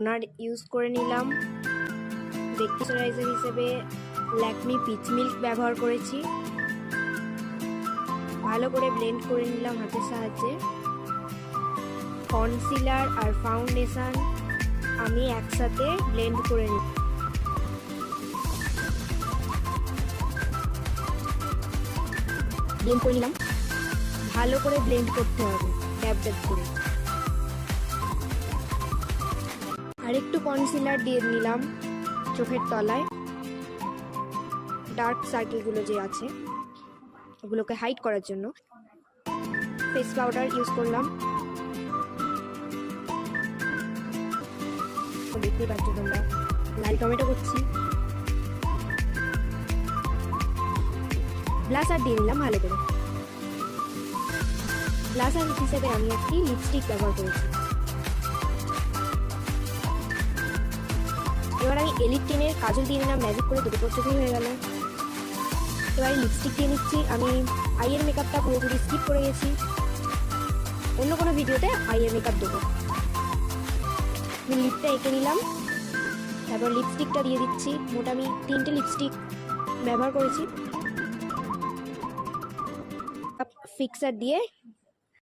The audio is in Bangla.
টোনার ইউজ করে নিলাম। ময়শ্চারাইজার হিসেবে ল্যাকমি পিচ মিল্ক ব্যবহার করেছি। ভালো করে ব্লেন্ড করে নিলাম হাতের সাহায্যে। কনসিলার আর ফাউন্ডেশন আমি একসাথে ব্লেন্ড করে নিই ব্লেন্ড করে নিলাম। ভালো করে ব্লেন্ড করতে হবে। ড্যাব ড্যাব করে। আর একটু কনসিলার দিয়ে নিলাম চোখের তলায়। ডার্ক সার্কেলগুলো যে আছে, ওগুলোকে হাইড করার জন্য। ফেস পাউডার ইউজ করলাম। দেখতে পাচ্ছ তোমরা, লাল টমেটো করছি। ব্লাসার দিয়ে নিলাম ভালো করে। ব্লাসার হিসেবে আমি একটি লিপস্টিক ব্যবহার করেছি। আমি এলিট টেনের কাজল দিয়ে নিলাম ম্যাজিক করে দুটো চোখেই হয়ে গেল। এবার লিপস্টিক দিয়ে নিচ্ছি, আমি আইয়ের মেকআপটা পুরোপুরি স্কিপ করে গেছি। অন্য কোনো ভিডিওতে আইয়ের মেকআপ দেবো। আমি লিপটা এঁকে নিলাম, তারপর লিপস্টিকটা দিয়ে দিচ্ছি। মোটা আমি তিনটে লিপস্টিক ব্যবহার করেছি। ফিক্সার দিয়ে